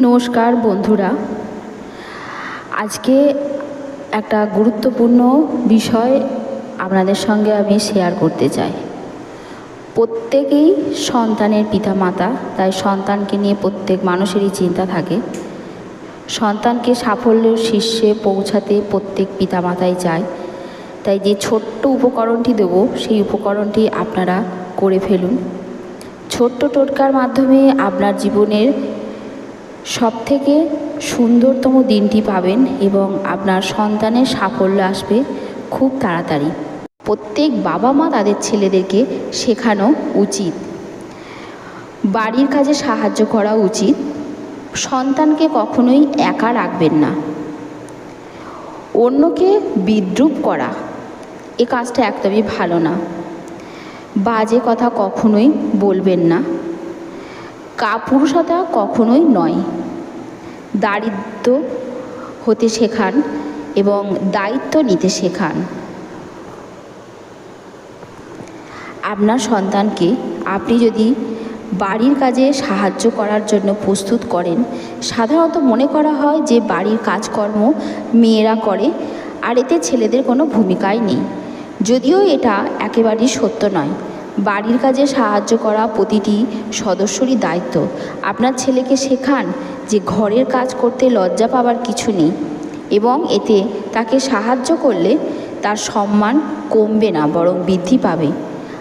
নমস্কার বন্ধুরা। আজকে একটা গুরুত্বপূর্ণ বিষয় আপনাদের সঙ্গে আমি শেয়ার করতে চাই। প্রত্যেকেই সন্তানের পিতামাতা, তাই সন্তানকে নিয়ে প্রত্যেক মানুষেরই চিন্তা থাকে। সন্তানকে সাফল্যের শীর্ষে পৌঁছাতে প্রত্যেক পিতামাতাই চায়। তাই যে ছোট্ট উপকরণটি দেব, সেই উপকরণটি আপনারা করে ফেলুন। ছোট্ট টোটকার মাধ্যমে আপনার জীবনের সবথেকে সুন্দরতম দিনটি পাবেন এবং আপনার সন্তানের সাফল্য আসবে খুব তাড়াতাড়ি। প্রত্যেক বাবা মা তাদের ছেলেদেরকে শেখানো উচিত। বাড়ির কাজে সাহায্য করা উচিত। সন্তানকে কখনোই একা রাখবেন না। অন্যকে বিদ্রুপ করা, এ কাজটা একদমই ভালো না। বাজে কথা কখনোই বলবেন না। কাপুরুষতা কখনোই নয়। দারিদ্র হতে শেখান এবং দায়িত্ব নিতে শেখান। আপনার সন্তানকে আপনি যদি বাড়ির কাজে সাহায্য করার জন্য প্রস্তুত করেন, সাধারণত মনে করা হয় যে বাড়ির কাজকর্ম মেয়েরা করে আর এতে ছেলেদের কোনো ভূমিকাই নেই। যদিও এটা একেবারেই সত্য নয়। বাড়ির কাজে সাহায্য করা প্রতিটি সদস্যরই দায়িত্ব। আপনার ছেলেকে শেখান যে ঘরের কাজ করতে লজ্জা পাওয়ার কিছু নেই এবং এতে তাকে সাহায্য করলে তার সম্মান কমবে না, বরং বৃদ্ধি পাবে।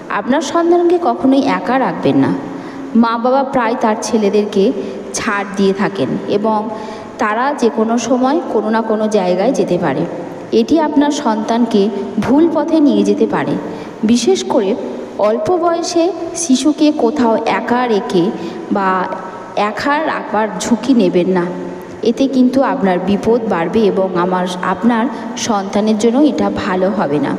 আপনার সন্তানকে কখনোই একা রাখবেন না। মা বাবা প্রায় তার ছেলেদেরকে ছাড় দিয়ে থাকেন এবং তারা যে কোনো সময় কোনো না কোনো জায়গায় যেতে পারে। এটি আপনার সন্তানকে ভুল পথে নিয়ে যেতে পারে। বিশেষ করে অল্প বয়সে শিশুকে কোথাও একা রেখে বা একা রাখবার ঝুঁকি নেবেন না। এতে কিন্তু আপনার বিপদ বাড়বে এবং আমার, আপনার সন্তানের জন্য এটা ভালো হবে না।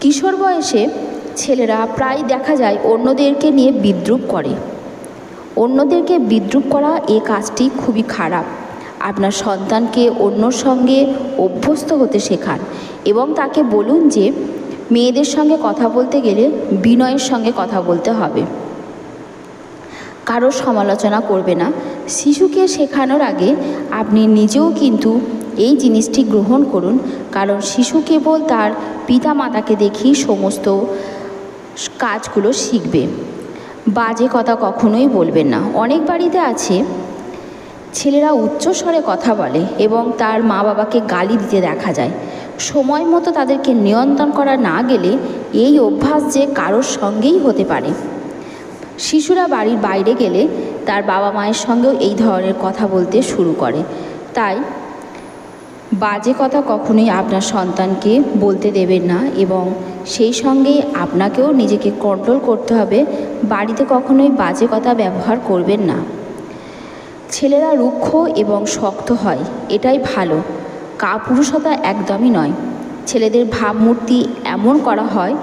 কিশোর বয়সে ছেলেরা প্রায় দেখা যায় অন্যদেরকে নিয়ে বিদ্রুপ করে। অন্যদেরকে বিদ্রুপ করা এ কাজটি খুবই খারাপ। আপনার সন্তানকে অন্যর সঙ্গে অভ্যস্ত হতে শেখান এবং তাকে বলুন যে মেয়েদের সঙ্গে কথা বলতে গেলে বিনয়ের সঙ্গে কথা বলতে হবে। কারও সমালোচনা করবে না। শিশুকে শেখানোর আগে আপনি নিজেও কিন্তু এই জিনিসটি গ্রহণ করুন। কারণ শিশু কেবল তার পিতা মাতাকে দেখেই সমস্ত কাজগুলো শিখবে। বাজে কথা কখনোই বলবেন না। অনেক বাড়িতে আছে, ছেলেরা উচ্চস্বরে কথা বলে এবং তার মা বাবাকে গালি দিতে দেখা যায়। সময় মতো তাদেরকে নিয়ন্ত্রণ করা না গেলে এই অভ্যাস যে কারোর সঙ্গেই হতে পারে। শিশুরা বাড়ির বাইরে গেলে তার বাবা মায়ের সঙ্গেও এই ধরনের কথা বলতে শুরু করে। তাই বাজে কথা কখনোই আপনার সন্তানকে বলতে দেবেন না এবং সেই সঙ্গে আপনাকেও নিজেকে কন্ট্রোল করতে হবে। বাড়িতে কখনোই বাজে কথা ব্যবহার করবেন না। ছেলেরা রুক্ষ এবং শক্ত হয়, এটাই ভালো। কাপুরুষতা একদমই নয়। ছেলেদের ভাবমূর্তি এমন করা হয়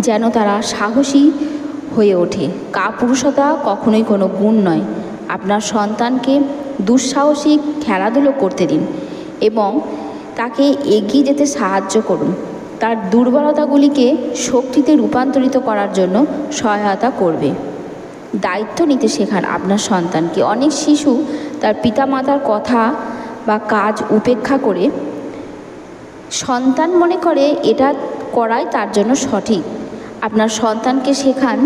যেন তারা সাহসী হয়ে ওঠে। কাপুরুষতা কখনোই কোনো গুণ নয়। আপনার সন্তানকে দুঃসাহসিক খেলাধুলো করতে দিন এবং তাকে এগিয়ে যেতে সাহায্য করুন। তার দুর্বলতাগুলিকে শক্তিতে রূপান্তরিত করার জন্য সহায়তা করবে। দায়িত্ব নিতে শেখান আপনার সন্তানকে। অনেক শিশু তার পিতামাতার কথা বা কাজ উপেক্ষা করে, সন্তান মনে করে এটা করাই তার জন্য সঠিক। আপনার সন্তানকে শেখান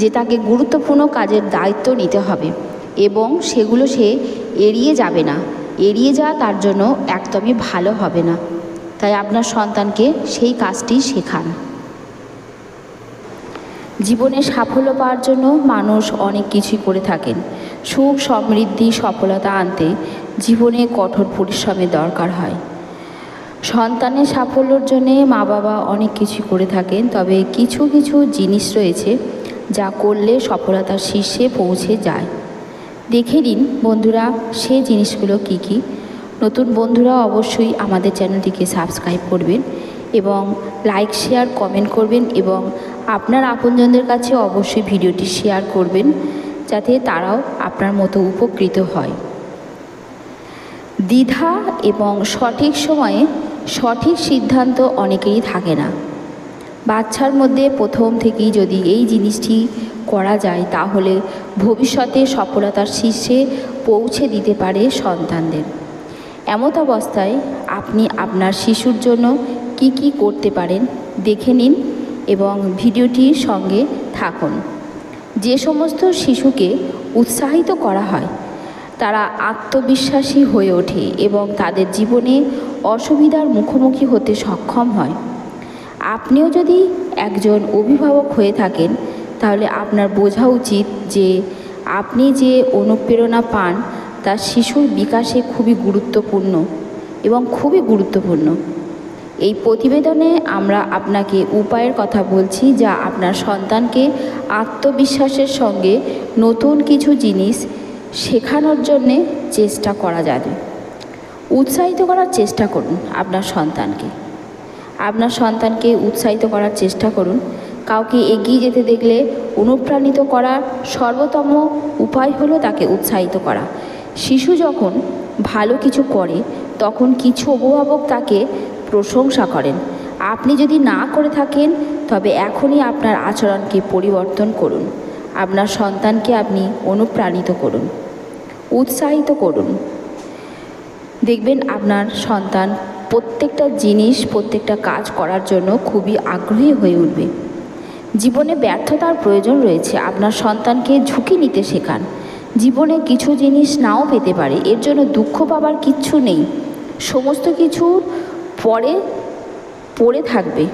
যে তাকে গুরুত্বপূর্ণ কাজের দায়িত্ব নিতে হবে এবং সেগুলো সে এড়িয়ে যাবে না। এড়িয়ে যাওয়া তার জন্য একদমই ভালো হবে না। তাই আপনার সন্তানকে সেই কাজটি শেখান। জীবনে সাফল্য পাওয়ার জন্য মানুষ অনেক কিছুই করে থাকেন। সুখ, সমৃদ্ধি, সফলতা আনতে জীবনে কঠোর পরিশ্রমের দরকার হয়। সন্তানের সাফল্যর জন্যে মা বাবা অনেক কিছু করে থাকেন, তবে কিছু কিছু জিনিস রয়েছে যা করলে সফলতার শীর্ষে পৌঁছে যায়। দেখে নিন বন্ধুরা, সে জিনিসগুলো কি কি? নতুন বন্ধুরা অবশ্যই আমাদের চ্যানেলটিকে সাবস্ক্রাইব করবেন এবং লাইক, শেয়ার, কমেন্ট করবেন এবং আপনার আপনজনদের কাছে অবশ্যই ভিডিওটি শেয়ার করবেন, যাতে তারাও আপনার মতো উপকৃত হয়। দ্বিধা এবং সঠিক সময়ে সঠিক সিদ্ধান্ত অনেকেরই থাকে না। বাচ্চার মধ্যে প্রথম থেকেই যদি এই জিনিসটি করা যায়, তাহলে ভবিষ্যতে সফলতার শীর্ষে পৌঁছে দিতে পারে সন্তানদের। এমত অবস্থায় আপনি আপনার শিশুর জন্য কি কি করতে পারেন দেখে নিন এবং ভিডিওটির সঙ্গে থাকুন। যে সমস্ত শিশুকে উৎসাহিত করা হয় তারা আত্মবিশ্বাসী হয়ে ওঠে এবং তাদের জীবনে অসুবিধার মুখোমুখি হতে সক্ষম হয়। আপনিও যদি একজন অভিভাবক হয়ে থাকেন, তাহলে আপনার বোঝা উচিত যে আপনি যে অনুপ্রেরণা পান, তা শিশুর বিকাশে খুবই গুরুত্বপূর্ণ এবং খুবই গুরুত্বপূর্ণ। এই প্রতিবেদনে আমরা আপনাকে উপায়ের কথা বলছি যা আপনার সন্তানকে আত্মবিশ্বাসের সঙ্গে নতুন কিছু জিনিস শেখানোর জন্যে চেষ্টা করা যাবে। উৎসাহিত করার চেষ্টা করুন আপনার সন্তানকে। আপনার সন্তানকে উৎসাহিত করার চেষ্টা করুন। কাউকে এগিয়ে যেতে দেখলে অনুপ্রাণিত করার সর্বোত্তম উপায় হলো তাকে উৎসাহিত করা। শিশু যখন ভালো কিছু করে, তখন কিছু অভিভাবক তাকে প্রশংসা করেন। আপনি যদি না করে থাকেন, তবে এখনই আপনার আচরণকে পরিবর্তন করুন। আপনার সন্তানকে আপনি অনুপ্রাণিত করুন। উৎসাহিত করুন। দেখবেন আপনার সন্তান প্রত্যেকটা জিনিস, প্রত্যেকটা কাজ করার জন্য খুবই আগ্রহী হয়ে উঠবে। জীবনে ব্যর্থতার প্রয়োজন রয়েছে। আপনার সন্তানকে ঝুঁকি নিতে শেখান। জীবনে কিছু জিনিস নাও পেতে পারে। এর জন্য দুঃখ পাবার কিচ্ছু নেই। সমস্ত কিছু পরে পড়ে থাকবে।